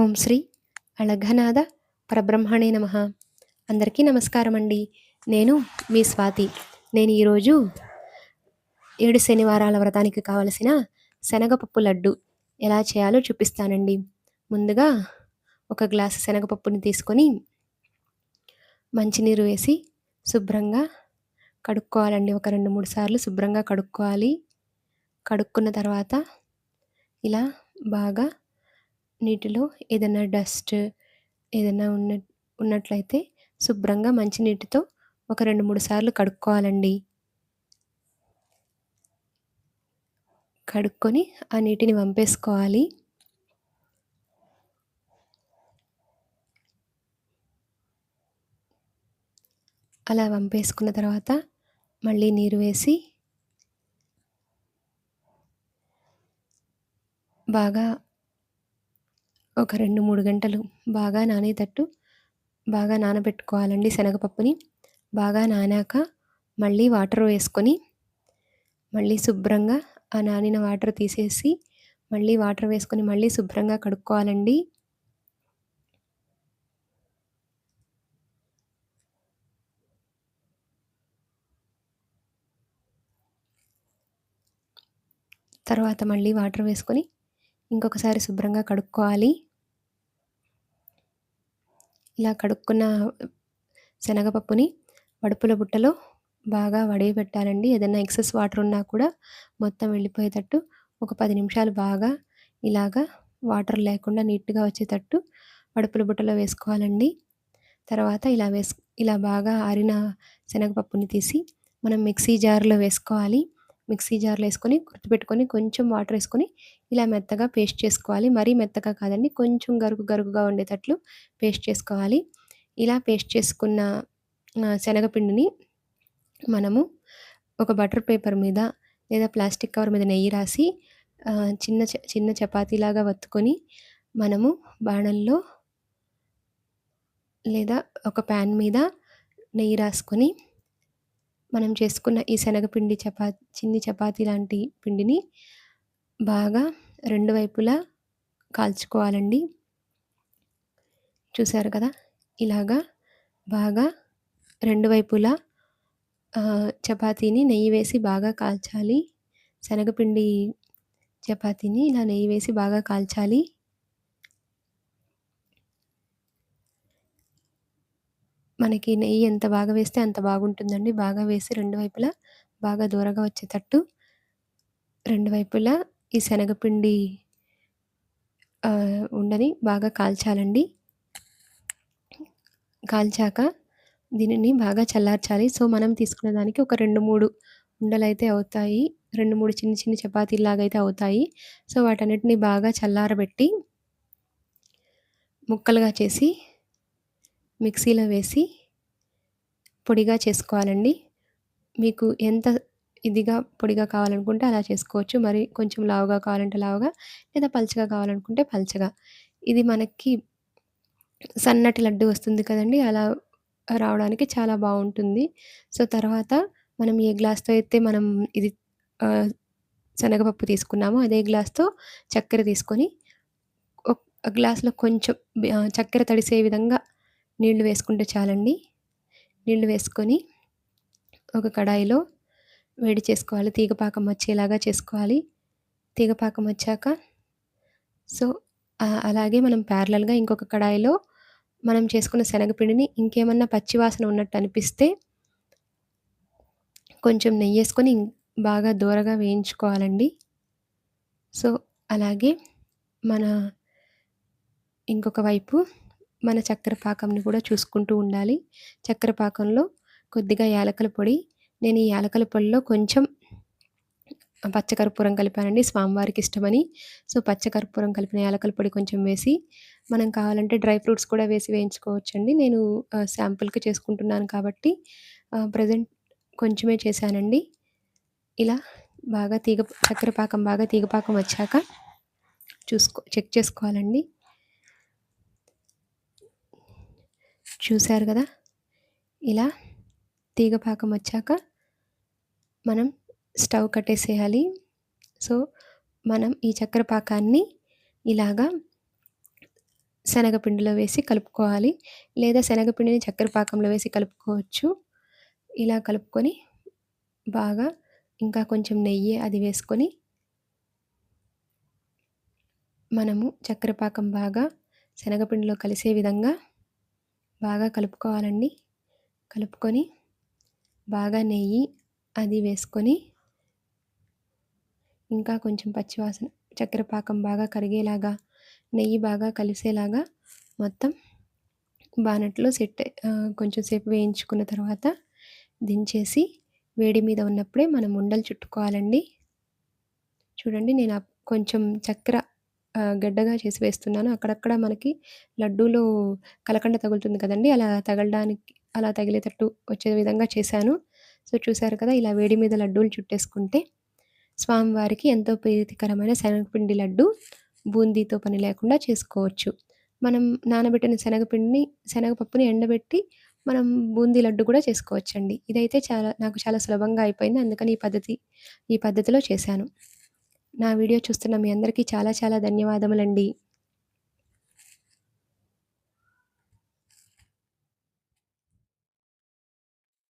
ఓం శ్రీ అళఘనాథ పరబ్రహ్మణే నమ. అందరికీ నమస్కారం అండి నేను మీ స్వాతి. నేను ఈరోజు ఏడు శనివారాల వ్రతానికి కావలసిన శనగపప్పు లడ్డు ఎలా చేయాలో చూపిస్తానండి. ముందుగా ఒక గ్లాసు శనగపప్పుని తీసుకొని మంచినీరు వేసి శుభ్రంగా కడుక్కోవాలండి. ఒక రెండు మూడు సార్లు శుభ్రంగా కడుక్కోవాలి. కడుక్కున్న తర్వాత ఇలా బాగా నీటిలో ఏదైనా డస్ట్ ఏదైనా ఉన్న ఉన్నట్లయితే శుభ్రంగా మంచి నీటితో ఒక రెండు మూడు సార్లు కడుక్కోవాలండి. కడుక్కొని ఆ నీటిని వంపేసుకోవాలి. అలా వంపేసుకున్న తర్వాత మళ్ళీ నీరు వేసి బాగా ఒక రెండు మూడు గంటలు బాగా నానేటట్టు బాగా నానబెట్టుకోవాలండి శనగపప్పుని. బాగా నానాక మళ్ళీ వాటర్ వేసుకొని మళ్ళీ శుభ్రంగా ఆ నానిన వాటర్ తీసేసి మళ్ళీ వాటర్ వేసుకొని మళ్ళీ శుభ్రంగా కడుక్కోవాలండి. తర్వాత మళ్ళీ వాటర్ వేసుకొని ఇంకొకసారి శుభ్రంగా కడుక్కోవాలి. ఇలా కడుక్కున్న శనగపప్పుని వడుపుల బుట్టలో బాగా వడియబెట్టాలండి. ఏదైనా ఎక్సెస్ వాటర్ ఉన్నా కూడా మొత్తం వెళ్ళిపోయేటట్టు ఒక పది నిమిషాలు బాగా ఇలాగా వాటర్ లేకుండా నీట్గా వచ్చేటట్టు వడుపుల బుట్టలో వేసుకోవాలండి. తర్వాత ఇలా వేసు ఇలా బాగా ఆరిన శనగపప్పుని తీసి మనం మిక్సీ జార్లో వేసుకోవాలి. మిక్సీ జార్లో వేసుకొని గుర్తుపెట్టుకొని కొంచెం వాటర్ వేసుకొని ఇలా మెత్తగా పేస్ట్ చేసుకోవాలి. మరీ మెత్తగా కాదండి కొంచెం గరుగు గరుగుగా ఉండేటట్లు పేస్ట్ చేసుకోవాలి. ఇలా పేస్ట్ చేసుకున్న శనగపిండిని మనము ఒక బటర్ పేపర్ మీద లేదా ప్లాస్టిక్ కవర్ మీద నెయ్యి రాసి చిన్న చిన్న చపాతీలాగా వత్తుకొని మనము బాణల్లో లేదా ఒక ప్యాన్ మీద నెయ్యి రాసుకొని మనం చేసుకున్న ఈ శనగపిండి చపా చిన్ని చపాతీ లాంటి పిండిని బాగా రెండు వైపులా కాల్చుకోవాలండి. చూసారు కదా? ఇలాగా బాగా రెండు వైపులా చపాతీని నెయ్యి వేసి బాగా కాల్చాలి. శనగపిండి చపాతీని ఇలా నెయ్యి వేసి బాగా కాల్చాలి. మనకి నెయ్యి ఎంత బాగా వేస్తే అంత బాగుంటుందండి. బాగా వేసి రెండు వైపులా బాగా దూరగా వచ్చేటట్టు రెండు వైపులా ఈ శనగపిండి ఉండని బాగా కాల్చాలండి. కాల్చాక దీనిని బాగా చల్లార్చాలి. సో మనం తీసుకున్న దానికి ఒక రెండు మూడు ఉండలైతే అవుతాయి. రెండు మూడు చిన్న చిన్న చపాతీలాగైతే అయితే అవుతాయి. సో వాటన్నిటిని బాగా చల్లారబెట్టి ముక్కలుగా చేసి మిక్సీలో వేసి పొడిగా చేసుకోవాలండి. మీకు ఎంత ఇదిగా పొడిగా కావాలనుకుంటే అలా చేసుకోవచ్చు. మరి కొంచెం లావుగా కావాలంటే లావుగా లేదా పల్చగా కావాలనుకుంటే పల్చగా. ఇది మనకి సన్నటి లడ్డు వస్తుంది కదండి అలా రావడానికి చాలా బాగుంటుంది. సో తర్వాత మనం ఏ గ్లాస్తో అయితే మనం ఇది శనగపప్పు తీసుకున్నామో అదే గ్లాస్తో చక్కెర తీసుకొని ఒక గ్లాస్లో కొంచెం చక్కెర తడిసే విధంగా నీళ్ళు వేసుకుంటే చాలండి. నీళ్ళు వేసుకొని ఒక కడాయిలో వేడి చేసుకోవాలి. తీగపాకం వచ్చేలాగా చేసుకోవాలి. తీగపాకం వచ్చాక సో అలాగే మనం ప్యారలల్గా ఇంకొక కడాయిలో మనం చేసుకున్న శనగపిండిని ఇంకేమన్నా పచ్చివాసన ఉన్నట్టు అనిపిస్తే కొంచెం నెయ్యి వేసుకొని బాగా దూరగా వేయించుకోవాలండి. సో అలాగే మన ఇంకొక వైపు మన చక్కెర పాకంని కూడా చూసుకుంటూ ఉండాలి. చక్కెర పాకంలో కొద్దిగా యాలకల పొడి. నేను ఈ యాలకల పొడిలో కొంచెం పచ్చకర్పూరం కలిపానండి. స్వామివారికి ఇష్టమని. సో పచ్చకర్పూరం కలిపిన యాలకల పొడి కొంచెం వేసి మనం కావాలంటే డ్రై ఫ్రూట్స్ కూడా వేసి వేయించుకోవచ్చండి. నేను శాంపుల్కి చేసుకుంటున్నాను కాబట్టి ప్రజెంట్ కొంచెమే చేశానండి. ఇలా బాగా తీగ చక్కెర పాకం బాగా తీగపాకం వచ్చాక చూసుకో చెక్ చేసుకోవాలండి. చూశారు కదా? ఇలా తీగ పాకం వచ్చాక మనం స్టవ్ కట్టేసేయాలి. సో మనం ఈ చక్కెర పాకాన్ని ఇలాగా శనగపిండిలో వేసి కలుపుకోవాలి. లేదా శనగపిండిని చక్కెర పాకంలో వేసి కలుపుకోవచ్చు. ఇలా కలుపుకొని బాగా ఇంకా కొంచెం నెయ్యి అది వేసుకొని మనము చక్కెర పాకం బాగా శనగపిండిలో కలిసే విధంగా బాగా కలుపుకోవాలండి. కలుపుకొని బాగా నెయ్యి అది వేసుకొని ఇంకా కొంచెం పచ్చివాసన చక్కెర పాకం బాగా కరిగేలాగా నెయ్యి బాగా కలిసేలాగా మొత్తం బానట్లో సెట్ కొంచెం సేపు వేయించుకున్న తర్వాత దించేసి వేడి మీద ఉన్నప్పుడే మనం ఉండలు చుట్టుకోవాలండి. చూడండి నేను కొంచెం చక్కెర గడ్డగా చేసి వేస్తున్నాను. అక్కడక్కడ మనకి లడ్డూలో కలకండ తగులుతుంది కదండి అలా తగలడానికి అలా తగిలేటట్టు వచ్చే విధంగా చేశాను. సో చూసారు కదా ఇలా వేడి మీద లడ్డూలు చుట్టేసుకుంటే స్వామివారికి ఎంతో ప్రీతికరమైన శనగపిండి లడ్డు బూందీతో పని లేకుండా చేసుకోవచ్చు. మనం నానబెట్టిన శనగపిండిని శనగపప్పుని ఎండబెట్టి మనం బూందీ లడ్డు కూడా చేసుకోవచ్చండి. ఇదైతే చాలా నాకు చాలా సులభంగా అయిపోయింది. అందుకని ఈ పద్ధతి ఈ పద్ధతిలో చేశాను. నా వీడియో చూస్తున్న మీ అందరికీ చాలా చాలా ధన్యవాదములండి.